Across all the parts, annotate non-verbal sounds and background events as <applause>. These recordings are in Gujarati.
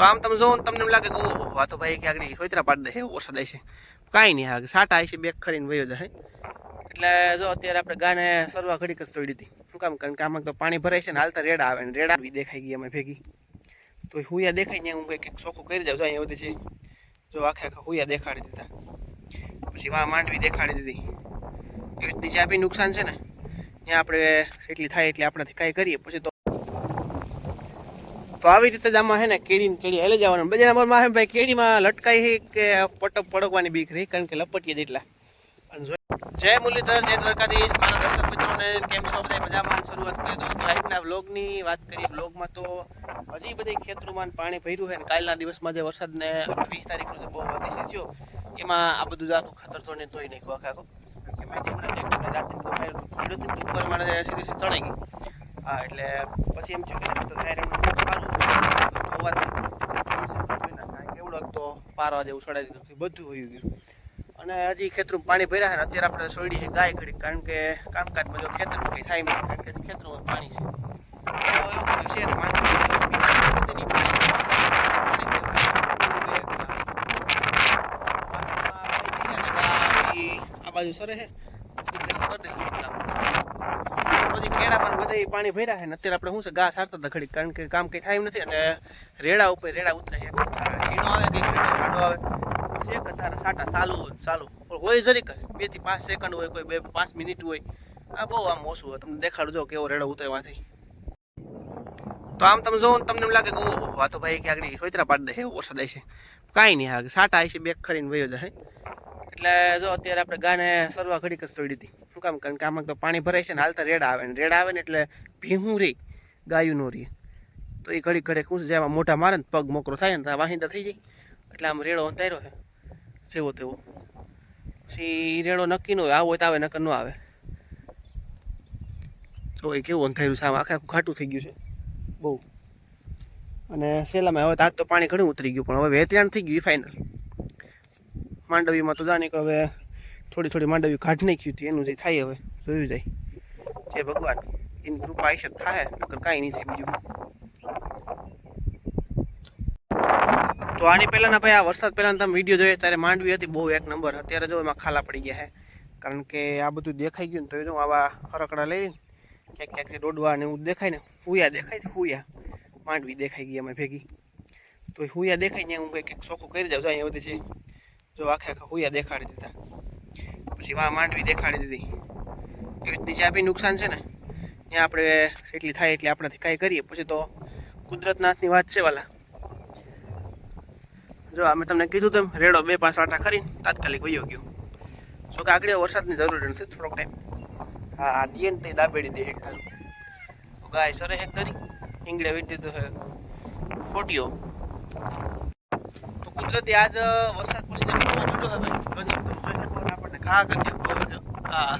તો આમ તમે જોવો તમને એમ લાગે કે, ઓહો, આ તો ભાઈ કે આગળ સોયત્રા પાડી દે વરસાદ આવશે કાંઈ નહીં આવે સાટા આવી છે બેગ ખરીને વયો જાય એટલે જો અત્યારે આપણે ગાને સરવા ઘડીક જ તોડી હતી. શું કામ? કારણ કે આમાં તો પાણી ભરાય છે ને હાલતા રેડા આવે ને, રેડા બી દેખાઈ ગઈ અમે ભેગી. તો હુયા દેખાય ને, હું કંઈક ચોખ્ખું કરી જાઉં. અહીંયા બધી છે, જો આખે આખા હુયા દેખાડી દીધા. પછી વા માંડવી દેખાડી દીધી. એવી રીતની જ્યાં બી નુકસાન છે ને, ત્યાં આપણે એટલી થાય એટલે આપણાથી કાંઈ કરીએ. પછી તો આવી રીતે જ આમાં હે ને કેળીને કેળી હેલે જવાનું. બધા નંબરમાં હે ભાઈ કેળીમાં લટકાઈ કે પટક પડકવાની બીક રહી, કારણ કે લપટીએ જેટલા. જય મુરલીધર, જય દ્વારકાધીશ. મારા દર્શક મિત્રોને કેમ છો? બધા મજામાં? શરૂઆત કરીએ દોસ્તો, આજના બ્લોગની વાત કરીએ. બ્લોગમાં તો હજી બધી ખેતરોમાં પાણી ભર્યું છે ને, કાલના દિવસમાં જે વરસાદને વીસ તારીખનો જે બહુ અતિશય થયો, એમાં આ બધું આખું ખાતર તો ધોઈ નાખ્યું, આખા આખું. રાતે ઉપર મારે સીધી સીધી ચણાઈ ગઈ. હા, એટલે પછી એમ થયું કે તો થાય સારું કેવડો તો પારવા જેવું સડાઈ દીધું બધું હોયું ગયું. અને હજી ખેતરું પાણી ભર્યા છે અત્યારે આપણે સોડી છે, ગાય ઘડી, કારણ કે કામકાજમાં જો ખેતરમાં કંઈ થાય નહીં, કારણ કે ખેતરમાં પાણી છે. આ બાજુ સરે છે. પછી કેળા પણ બધા પાણી ભર્યા છે ને અત્યારે આપણે શું છે, ઘાસ હારતા હતા ઘડી કારણ કે કામ કંઈ થાય નથી. અને રેડા ઉપર, રેડા ઉતરે છે ઝીણો આવે કંઈક જાડો આવે. શેક ધારા સાટા ચાલુ હોય, ચાલુ. પણ હોય જરીક જ. બેથી પાંચ સેકન્ડ હોય, કોઈ બે પાંચ મિનિટ હોય. આ બહુ આમ ઓછું હોય. તમને દેખાડજો કેવો રેડો ઉતરે એમાંથી તો આમ તમે જોવો તમને એમ લાગે કે, ઓહો, આ તો ભાઈ કે આગળ સોયત્રા પાડી દે ઓછા દે છે. કાંઈ નહીં આગળ સાટા આવી છે બેગ ખરીને વયો જાય. એટલે જો અત્યારે આપણે ગાને સરવા ઘડીક જ તોડી હતી શું કામ? કારણ કે આમાં તો પાણી ભરાય છે ને હાલતા રેડા આવે ને. રેડા આવે ને એટલે ભીહું રહી ગાયું નો રે. તો એ ઘડી ઘડે કું જેમાં મોટા મારે ને પગ મોકરો થાય ને વાહિંદા થઈ જાય. એટલે આમ રેડો અંધાર્યો છે. સેવો તેવો. પછી રેડો નક્કી ન હોય, આવો તો આવે, નકર ન આવે. તો એ કેવું અંધાર્યું છે, આમ આખે આખું ઘાટું થઈ ગયું છે. બહુ. અને સેલામાં હવે આજ તો પાણી ઘણું ઉતરી ગયું, પણ હવે વેતરાણ થઈ ગયું ફાઇનલ માંડવીમાં તો જાણે કે હવે થોડી થોડી માંડવી કાઢ નાખ્યું હતી, એનું જે થાય હવે, જોયું જાય. જે ભગવાન. એની કૃપા આઈશ થાય, નકર કાંઈ નહીં થાય બીજું. તો આની પહેલાંના ભાઈ આ વરસાદ પહેલાં તમે વીડિયો જોઈએ ત્યારે માંડવી હતી, બહુ એક નંબર. અત્યારે જો એમાં ખાલા પડી ગયા છે કારણ કે આ બધું દેખાઈ ગયું ને, તો જો આવા હરકડા લઈ ક્યાંક ક્યાંક જે ડોડવા ને એવું દેખાય ને, હુયા દેખાય હુયા. માંડવી દેખાઈ ગઈ અમે ભેગી. તો હુયા દેખાય ને હું કંઈક ચોખ્ખું કરી છું, અહીંયા બધી છે. જો આખે આખા હુયા દેખાડી દીધા. પછી માંડવી દેખાડી દીધી. એવી રીતની જ્યાં બી નુકસાન છે ને, ત્યાં આપણે એટલી થાય એટલી આપણાથી કાંઈ કરીએ. પછી તો કુદરતના વાત છે વાલા. જો અમે તમને કીધું તેમ, રેડો બે પાંચ આટા કરીને તાત્કાલિક વયો ગયો. જો કે આગળ વરસાદની જરૂર નથી, થોડોક ટાઈમ. હા, આ દીએ તે દાબેડી દે એક ધારું ગાય સરે હેક કરી ઈંગડે વીટી દીધો ખોટીઓ તો કુદરતી આજ વરસાદ પછી હવે ઘા કરી પવન. હા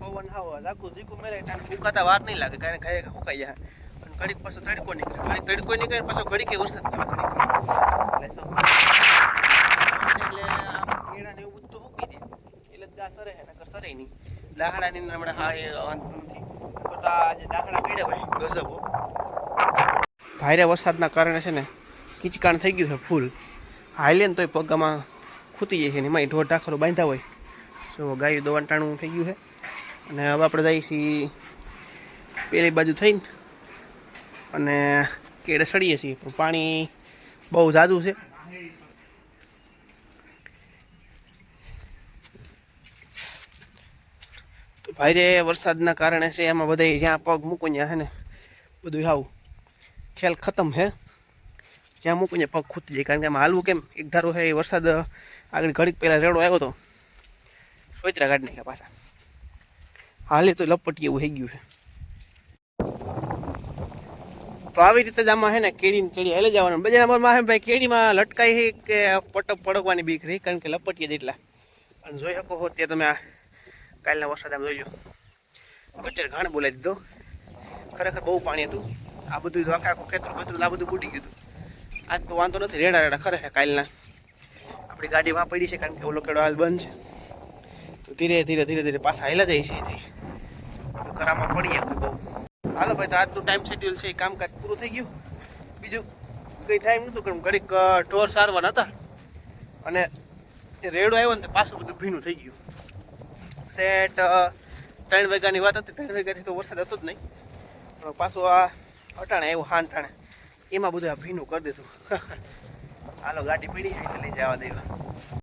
પવન હાવ લાગુ ઝીકું મેરે ટાઈમ ફૂંકાતા વાર નહીં લાગે કારણ કે ફૂંકાઈ જાય અને ઘડીક પાછો તડકો નીકળે ઘડીક તડકો નીકળે પાછો ઘડીક એ ઉસત ઘડીક એટલે શું? એટલે આમ કેળા ને એવું બધું મૂકી દે એટલે ગા સરે હે નકર સરે નહીં દાખલાની હમણાં હા એ વાંધો નથી તો આ જે દાખલા પીડે ભાઈ ગજબ હો વરસાદના કારણે છે ને કિચકાણ થઈ ગયું છે ફૂલ હાલે ને તોય પગામાં ખૂતી જાય છે ને એમાંય ઢોર ઢાખરો બાંધ્યા હોય. જો ગાયું દવાન ટાણું થઈ ગયું છે. અને હવે આપણે જઈએ છીએ પેલી બાજુ થઈને અને કેળે સડીએ છીએ. પણ પાણી બહુ ઝાઝું છે. તો ભાઈરે વરસાદના કારણે છે એમાં બધા જ્યાં પગ મૂકો ત્યાં છે ને બધું આવું ખેલ ખતમ હે જ્યાં મૂકીને પગ ખૂતી જાય. કારણ કે આમાં હાલવું કેમ? એક ધારો છે વરસાદ આગળ ઘડીક પહેલાં રેડો આવ્યો હતો સોયત્રા કાઢી નાખ્યા પાછા. હાલે તો લપટી એવું થઈ ગયું છે. તો આવી રીતે જ આમાં છે ને કેળીને કેળી હેલે જવાનું. બજાર અમારમાં છે ભાઈ કેળીમાં લટકાઈ કે પટક પડકવાની બીક રહી? કારણ કે લપટીએ જેટલા. અને જોઈ શકો હો તે તમે આ કાલના વરસાદ આમ જોઈ લો. કચર ઘાણ બોલાવી દીધો. ખરેખર બહુ પાણી હતું. આ બધું આખા આખું ખેતર ખેતર આ બધું બૂટી ગયું હતું. આજ તો વાંધો નથી, રેડા રેડા ખરે કાલના. આપણી ગાડી વાં પડી છે કારણ કે ઓલો કેડો હાલ બંધ છે. તો ધીરે ધીરે ધીરે ધીરે પાછા હેલા જાય છે તો કરામાં પડીએ કોઈ બહુ. હાલો ભાઈ, તો આજનું ટાઈમ શેડ્યુલ છે એ કામકાજ પૂરું થઈ ગયું. બીજું કંઈ થાય એમ નતું કે ઘડીક ઢોર સારવાના હતા. અને રેડો આવ્યો ને પાછું બધું ભીનું થઈ ગયું. સેટ ત્રણ વાગ્યાની વાત હતી, ત્રણ વાગ્યાથી તો વરસાદ હતો જ નહીં. પણ પાછું આ અટાણે આવ્યો, હાન ટાણે એમાં બધું આ ભીનું કરી દીધું. <laughs> હાલો ગાડી પડી તો લઈ જવા દેવા.